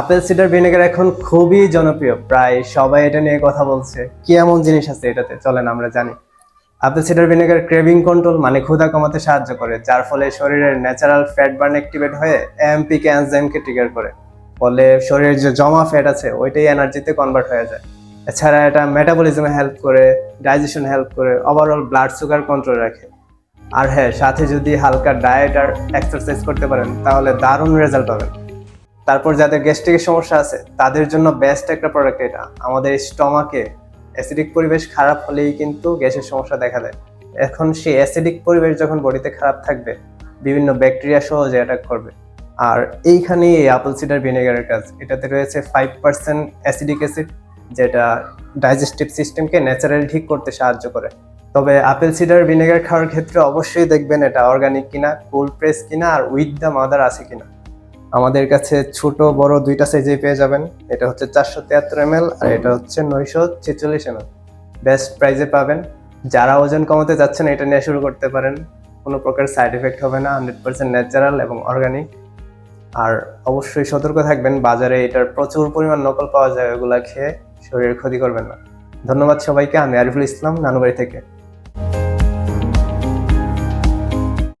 Apple cider vinegar এখন খুবই জনপ্রিয়। প্রায় সবাই এটা নিয়ে কথা বলছে। কি এমন জিনিস আছে এটাতে? চলেন আমরা জানি। Apple cider vinegar craving control মানে ক্ষুধা কমাতে সাহায্য করে, যার ফলে শরীরের ন্যাচারাল ফ্যাট বার্ন অ্যাক্টিভেট হয়ে এমপি কে ট্রিগার করে। ফলে শরীরের যে জমা ফ্যাট আছে, ওইটাই এনার্জিতে কনভার্ট হয়ে যায়। এছাড়া এটা মেটাবলিজমে হেল্প করে, ডাইজেশন হেল্প করে ওভারঅল ব্লাড সুগার কন্ট্রোল রাখে। আর হ্যাঁ সাথে যদি হালকা ডায়েট আর এক্সারসাইজ করতে পারেন, তাহলে দারুণ রেজাল্ট পাবেন। তারপর যাদের গ্যাস্ট্রিকের সমস্যা আছে, তাদের জন্য বেস্ট একটা প্রোডাক্ট এটা। আমাদের স্টমাকে অ্যাসিডিক পরিবেশ খারাপ হলেই কিন্তু গ্যাসের সমস্যা দেখা দেয়। এখন সেই অ্যাসিডিক পরিবেশ যখন বডিতে খারাপ থাকবে, বিভিন্ন ব্যাকটেরিয়া সহজে অ্যাটাক করবে। আর এইখানেই এই আপেল সিডার ভিনেগারের কাজ। এটাতে রয়েছে ফাইভ পার্সেন্ট অ্যাসিডিক অ্যাসিড যেটা ডাইজেস্টিভ সিস্টেমকে ন্যাচারালি ঠিক করতে সাহায্য করে। তবে আপেল সিডার ভিনেগার খাওয়ার ক্ষেত্রে অবশ্যই দেখবেন এটা অর্গানিক কিনা কোল্ড প্রেস কিনা, আর উইথ দ্য মাদার আছে কিনা। আমাদের কাছে ছোট, বড় দুইটা সাইজে পেয়ে যাবেন। এটা হচ্ছে চারশো তিয়াত্তর এম আর এটা হচ্ছে নয়শো ছেচল্লিশ এম বেস্ট প্রাইসে পাবেন। যারা ওজন কমাতে যাচ্ছেন এটা নিয়ে শুরু করতে পারেন। কোনো প্রকার সাইড এফেক্ট হবে না হান্ড্রেড পার্সেন্ট ন্যাচারাল এবং অর্গানিক আর অবশ্যই সতর্ক থাকবেন, বাজারে এটার প্রচুর পরিমাণ নকল পাওয়া যায়, ওগুলা খেয়ে শরীরের ক্ষতি করবেন না। ধন্যবাদ সবাইকে, আমি আরিফুল ইসলাম, নানুবাড়ি থেকে।